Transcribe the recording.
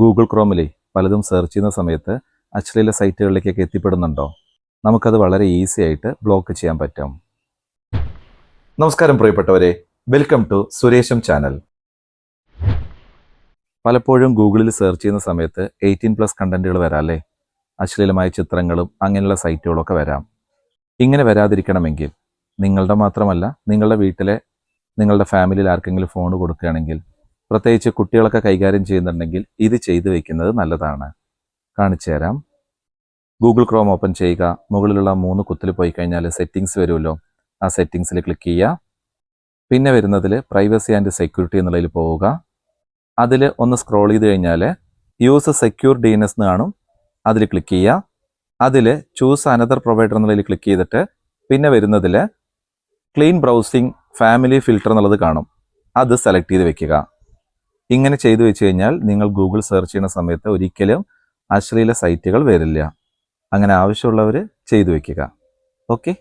Google ക്രോമിലെ പലതും search ചെയ്യുന്ന സമയത്ത് അശ്ലീല സൈറ്റുകളിലേക്കൊക്കെ എത്തിപ്പെടുന്നുണ്ടോ? നമുക്കത് വളരെ ഈസി ആയിട്ട് ബ്ലോക്ക് ചെയ്യാൻ പറ്റും. നമസ്കാരം പ്രിയപ്പെട്ടവരെ. വെൽക്കം ടു സുരേഷം ചാനൽ പലപ്പോഴും ഗൂഗിളിൽ സെർച്ച് ചെയ്യുന്ന സമയത്ത് എയ്റ്റീൻ പ്ലസ് കണ്ടന്റുകൾ വരാല്ലേ അശ്ലീലമായ ചിത്രങ്ങളും അങ്ങനെയുള്ള സൈറ്റുകളൊക്കെ വരാം. ഇങ്ങനെ വരാതിരിക്കണമെങ്കിൽ നിങ്ങളുടെ മാത്രമല്ല നിങ്ങളുടെ വീട്ടിലെ നിങ്ങളുടെ ഫാമിലിയിൽ ആർക്കെങ്കിലും ഫോൺ കൊടുക്കുകയാണെങ്കിൽ പ്രത്യേകിച്ച് കുട്ടികളൊക്കെ കൈകാര്യം ചെയ്യുന്നുണ്ടെങ്കിൽ ഇത് ചെയ്തു വെക്കുന്നത് നല്ലതാണ്. കാണിച്ചു തരാം. ഗൂഗിൾ ക്രോം ഓപ്പൺ ചെയ്യുക. മുകളിലുള്ള മൂന്ന് കുത്തിൽ പോയി കഴിഞ്ഞാൽ സെറ്റിങ്സ് വരുമല്ലോ. ആ സെറ്റിങ്സിൽ ക്ലിക്ക് ചെയ്യുക. പിന്നെ വരുന്നതിൽ പ്രൈവസി ആൻഡ് സെക്യൂരിറ്റി എന്നുള്ളതിൽ പോവുക. അതിൽ ഒന്ന് സ്ക്രോൾ ചെയ്ത് കഴിഞ്ഞാൽ use secure D N S എന്ന് കാണും. അതിൽ ക്ലിക്ക് ചെയ്യുക. അതിൽ ചൂസ് അനദർ പ്രൊവൈഡർ എന്നുള്ളതിൽ ക്ലിക്ക് ചെയ്തിട്ട് പിന്നെ വരുന്നതിൽ ക്ലീൻ ബ്രൗസിംഗ് ഫാമിലി ഫിൽറ്റർ എന്നുള്ളത് കാണും. അത് സെലക്ട് ചെയ്ത് വെക്കുക. ഇങ്ങനെ ചെയ്തു വെച്ച് കഴിഞ്ഞാൽ നിങ്ങൾ ഗൂഗിൾ സെർച്ച് ചെയ്യുന്ന സമയത്ത് ഒരിക്കലും അശ്ലീല സൈറ്റുകൾ വരില്ല. അങ്ങനെ ആവശ്യമുള്ളവർ ചെയ്തു വയ്ക്കുക ഓക്കെ